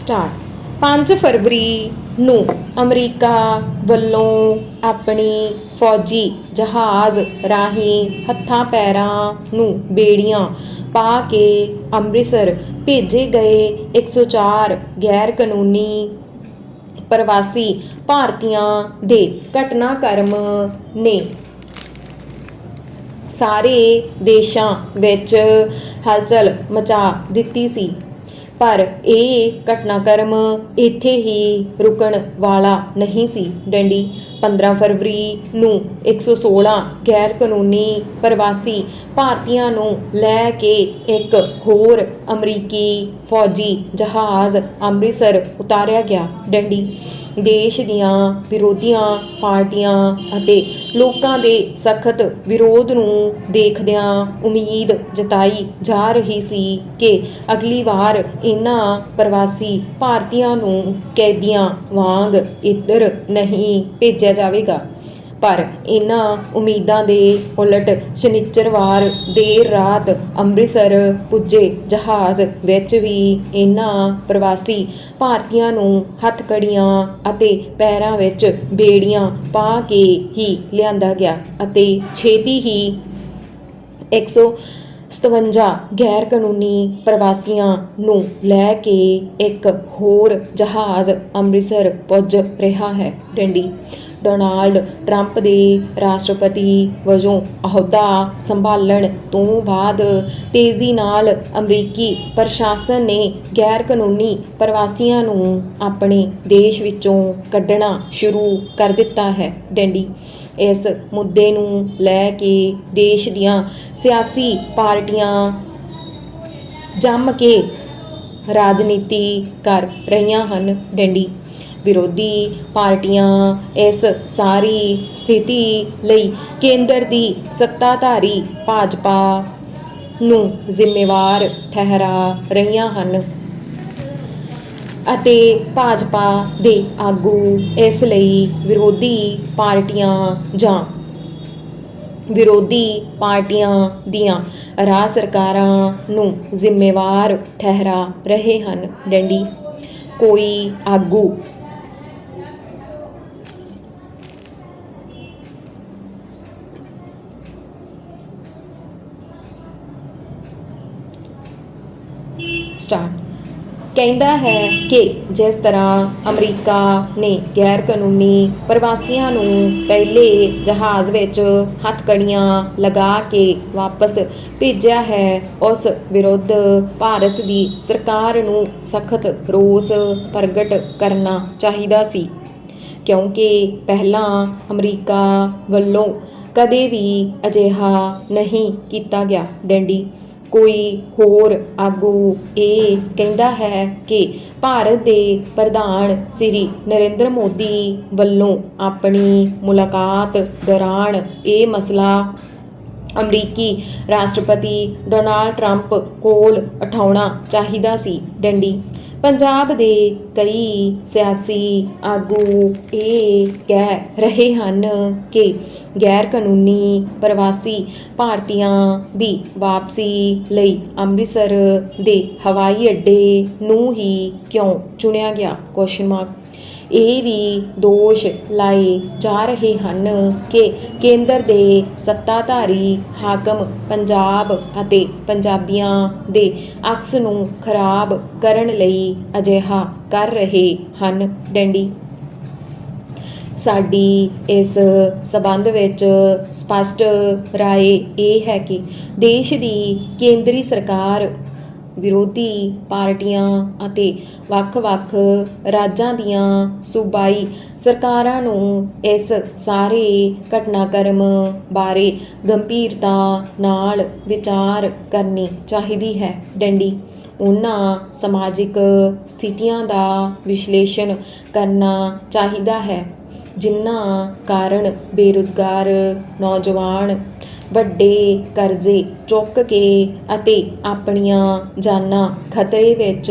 Start. 5 ਫਰਵਰੀ ਨੂੰ America ਵੱਲੋਂ ਆਪਣੀ ਫੌਜੀ ਜਹਾਜ਼ ਰਾਹੀਂ ਹੱਥਾਂ ਪੈਰਾਂ ਨੂੰ ਬੇੜੀਆਂ ਪਾ ਕੇ ਅੰਮ੍ਰਿਤਸਰ ਭੇਜੇ ਗਏ 104 ਗੈਰ ਕਾਨੂੰਨੀ ਪ੍ਰਵਾਸੀ ਭਾਰਤੀਆਂ ਦੇ ਘਟਨਾਕ੍ਰਮ ਨੇ। ਸਾਰੇ ਦੇਸ਼ਾਂ ਵਿੱਚ ਹਲਚਲ ਮਚਾ ਦਿੱਤੀ ਸੀ। ਪਰ ਇਹ ਘਟਨਾਕ੍ਰਮ ਇੱਥੇ ਹੀ ਰੁਕਣ ਵਾਲਾ ਨਹੀਂ ਸੀ। ਡੰਡੀ 15 ਫਰਵਰੀ ਨੂੰ 116 ਗੈਰ ਕਾਨੂੰਨੀ ਪ੍ਰਵਾਸੀ ਭਾਰਤੀਆਂ ਨੂੰ ਲੈ ਕੇ ਇੱਕ ਹੋਰ ਅਮਰੀਕੀ ਫੌਜੀ ਜਹਾਜ਼ ਅੰਮ੍ਰਿਤਸਰ ਉਤਾਰਿਆ ਗਿਆ। ਡੰਡੀ ਦੇਸ਼ ਦੀਆਂ ਵਿਰੋਧੀਆਂ ਪਾਰਟੀਆਂ ਅਤੇ ਲੋਕਾਂ ਦੇ ਸਖਤ ਵਿਰੋਧ ਨੂੰ ਦੇਖਦਿਆਂ ਉਮੀਦ ਜਤਾਈ ਜਾ ਰਹੀ ਸੀ ਕਿ ਅਗਲੀ ਵਾਰ ਇਹਨਾਂ ਪ੍ਰਵਾਸੀ ਭਾਰਤੀਆਂ ਨੂੰ ਕੈਦੀਆਂ ਵਾਂਗ ਇੱਧਰ ਨਹੀਂ ਭੇਜਿਆ ਜਾਵੇਗਾ। ਪਰ ਇਹਨਾਂ ਉਮੀਦਾਂ ਦੇ ਉਲਟ ਸ਼ਨੀਚਰਵਾਰ ਦੇਰ ਰਾਤ ਅੰਮ੍ਰਿਤਸਰ ਪੁੱਜੇ ਜਹਾਜ਼ ਵਿੱਚ ਵੀ ਇਹਨਾਂ ਪ੍ਰਵਾਸੀ ਭਾਰਤੀਆਂ ਨੂੰ ਹੱਥਕੜੀਆਂ ਅਤੇ ਪੈਰਾਂ ਵਿੱਚ ਬੇੜੀਆਂ ਪਾ ਕੇ ਹੀ ਲਿਆਂਦਾ ਗਿਆ ਅਤੇ ਛੇਤੀ ਹੀ 157 ਗੈਰ ਕਾਨੂੰਨੀ ਪ੍ਰਵਾਸੀਆਂ ਨੂੰ ਲੈ ਕੇ ਇੱਕ ਹੋਰ ਜਹਾਜ਼ ਅੰਮ੍ਰਿਤਸਰ ਪੁੱਜ ਰਿਹਾ ਹੈ। ਡੰਡੀ ਡੋਨਾਲਡ ਟਰੰਪ ਦੇ ਰਾਸ਼ਟਰਪਤੀ ਵਜੋਂ ਅਹੁਦਾ ਸੰਭਾਲਣ ਤੋਂ ਬਾਅਦ ਤੇਜ਼ੀ ਨਾਲ ਅਮਰੀਕੀ ਪ੍ਰਸ਼ਾਸਨ ਨੇ ਗੈਰ ਕਾਨੂੰਨੀ ਪ੍ਰਵਾਸੀਆਂ ਨੂੰ ਆਪਣੇ ਦੇਸ਼ ਵਿੱਚੋਂ ਕੱਢਣਾ ਸ਼ੁਰੂ ਕਰ ਦਿੱਤਾ ਹੈ। ਡੈਂਡੀ, ਇਸ ਮੁੱਦੇ ਨੂੰ ਲੈ ਕੇ ਦੇਸ਼ ਦੀਆਂ ਸਿਆਸੀ ਪਾਰਟੀਆਂ ਜੰਮ ਕੇ ਰਾਜਨੀਤੀ ਕਰ ਰਹੀਆਂ ਹਨ। ਡੈਂਡੀ ਵਿਰੋਧੀ ਪਾਰਟੀਆਂ ਇਸ ਸਾਰੀ ਸਥਿਤੀ ਲਈ ਕੇਂਦਰ ਦੀ ਸੱਤਾਧਾਰੀ ਭਾਜਪਾ ਨੂੰ ਜ਼ਿੰਮੇਵਾਰ ਠਹਿਰਾ ਰਹੀਆਂ ਹਨ। ਅਤੇ ਭਾਜਪਾ ਦੇ ਆਗੂ ਇਸ ਲਈ ਵਿਰੋਧੀ ਪਾਰਟੀਆਂ ਜਾਂ ਵਿਰੋਧੀ ਪਾਰਟੀਆਂ ਦੀਆਂ ਰਾਜ ਸਰਕਾਰਾਂ ਨੂੰ ਜ਼ਿੰਮੇਵਾਰ ਠਹਿਰਾ ਰਹੇ ਹਨ। ਡੰਡੀ, ਕੋਈ ਆਗੂ ਸਟਾਰਟ। ਕਹਿੰਦਾ ਹੈ ਕਿ ਜਿਸ ਤਰ੍ਹਾਂ ਅਮਰੀਕਾ ਨੇ ਗੈਰ ਕਾਨੂੰਨੀ ਪ੍ਰਵਾਸੀਆਂ ਨੂੰ ਪਹਿਲੇ ਜਹਾਜ਼ ਵਿੱਚ ਹੱਥਕੜੀਆਂ ਲਗਾ ਕੇ ਵਾਪਸ ਭੇਜਿਆ ਹੈ, ਉਸ ਵਿਰੁੱਧ ਭਾਰਤ ਦੀ ਸਰਕਾਰ ਨੂੰ ਸਖਤ ਰੋਸ ਪ੍ਰਗਟ ਕਰਨਾ ਚਾਹੀਦਾ ਸੀ। ਕਿਉਂਕਿ ਪਹਿਲਾਂ ਅਮਰੀਕਾ ਵੱਲੋਂ ਕਦੇ ਵੀ ਅਜਿਹਾ ਨਹੀਂ ਕੀਤਾ ਗਿਆ, ਡੈਂਡੀ। ਕੋਈ ਹੋਰ ਆਗੂ। ਇਹ ਕਹਿੰਦਾ ਹੈ ਕਿ ਭਾਰਤ ਦੇ ਪ੍ਰਧਾਨ ਸ੍ਰੀ ਨਰਿੰਦਰ ਮੋਦੀ ਵੱਲੋਂ ਆਪਣੀ ਮੁਲਾਕਾਤ ਦੌਰਾਨ ਇਹ ਮਸਲਾ ਅਮਰੀਕੀ ਰਾਸ਼ਟਰਪਤੀ ਡੋਨਾਲਡ ਟਰੰਪ ਕੋਲ ਉਠਾਉਣਾ ਚਾਹੀਦਾ ਸੀ। ਡੰਡੀ ਪੰਜਾਬ ਦੇ ਕਈ ਸਿਆਸੀ ਆਗੂ ਇਹ ਕਹਿ ਰਹੇ ਹਨ ਕਿ ਗੈਰ ਕਾਨੂੰਨੀ ਪ੍ਰਵਾਸੀ ਭਾਰਤੀਆਂ ਦੀ ਵਾਪਸੀ ਲਈ ਅੰਮ੍ਰਿਤਸਰ ਦੇ ਹਵਾਈ ਅੱਡੇ ਨੂੰ ਹੀ ਕਿਉਂ ਚੁਣਿਆ ਗਿਆ? ਕੁਐਸਚਨ ਮਾਰਕ ਇਹ ਵੀ ਦੋਸ਼ ਲਾਏ ਜਾ ਰਹੇ ਹਨ ਕਿ ਕੇਂਦਰ ਦੇ ਸੱਤਾਧਾਰੀ ਹਾਕਮ ਪੰਜਾਬ ਅਤੇ ਪੰਜਾਬੀਆਂ ਦੇ ਅਕਸ ਨੂੰ ਖਰਾਬ ਕਰਨ ਲਈ ਅਜਿਹਾ ਕਰ ਰਹੇ ਹਨ ਡੰਡੀ ਸਾਡੀ ਇਸ ਸਬੰਧ ਵਿੱਚ ਸਪਸ਼ਟ رائے ਇਹ ਹੈ ਕਿ ਦੇਸ਼ ਦੀ ਕੇਂਦਰੀ ਸਰਕਾਰ ਵਿਰੋਧੀ ਪਾਰਟੀਆਂ ਅਤੇ ਵੱਖ-ਵੱਖ ਰਾਜਾਂ ਦੀਆਂ ਸੂਬਾਈ ਸਰਕਾਰਾਂ ਨੂੰ ਇਸ ਸਾਰੇ ਘਟਨਾਕ੍ਰਮ ਬਾਰੇ ਗੰਭੀਰਤਾ ਨਾਲ ਵਿਚਾਰ ਕਰਨੀ ਚਾਹੀਦੀ ਹੈ। ਡੰਡੀ ਉਹਨਾਂ ਸਮਾਜਿਕ ਸਥਿਤੀਆਂ ਦਾ ਵਿਸ਼ਲੇਸ਼ਣ ਕਰਨਾ ਚਾਹੀਦਾ ਹੈ, ਜਿਨ੍ਹਾਂ ਕਾਰਨ ਬੇਰੁਜ਼ਗਾਰ ਨੌਜਵਾਨ ਵੱਡੇ ਕਰਜ਼ੇ ਚੁੱਕ ਕੇ ਅਤੇ ਆਪਣੀਆਂ ਜਾਨਾਂ ਖਤਰੇ ਵਿੱਚ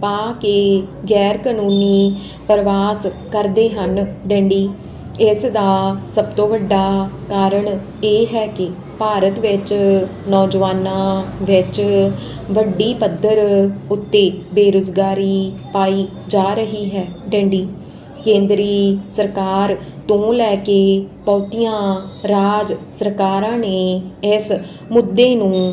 ਪਾ ਕੇ ਗੈਰ ਕਾਨੂੰਨੀ ਪ੍ਰਵਾਸ ਕਰਦੇ ਹਨ। ਡੰਡੀ, ਇਸ ਦਾ ਸਭ ਤੋਂ ਵੱਡਾ ਕਾਰਨ ਇਹ ਹੈ ਕਿ ਭਾਰਤ ਵਿੱਚ ਨੌਜਵਾਨਾਂ ਵਿੱਚ ਵੱਡੀ ਪੱਧਰ ਉੱਤੇ ਬੇਰੁਜ਼ਗਾਰੀ ਪਾਈ ਜਾ ਰਹੀ ਹੈ। ਡੈਂਡੀ, ਕੇਂਦਰੀ ਸਰਕਾਰ ਤੋਂ ਲੈ ਕੇ ਬਹੁਤੀਆਂ ਰਾਜ ਸਰਕਾਰਾਂ ਨੇ ਇਸ ਮੁੱਦੇ ਨੂੰ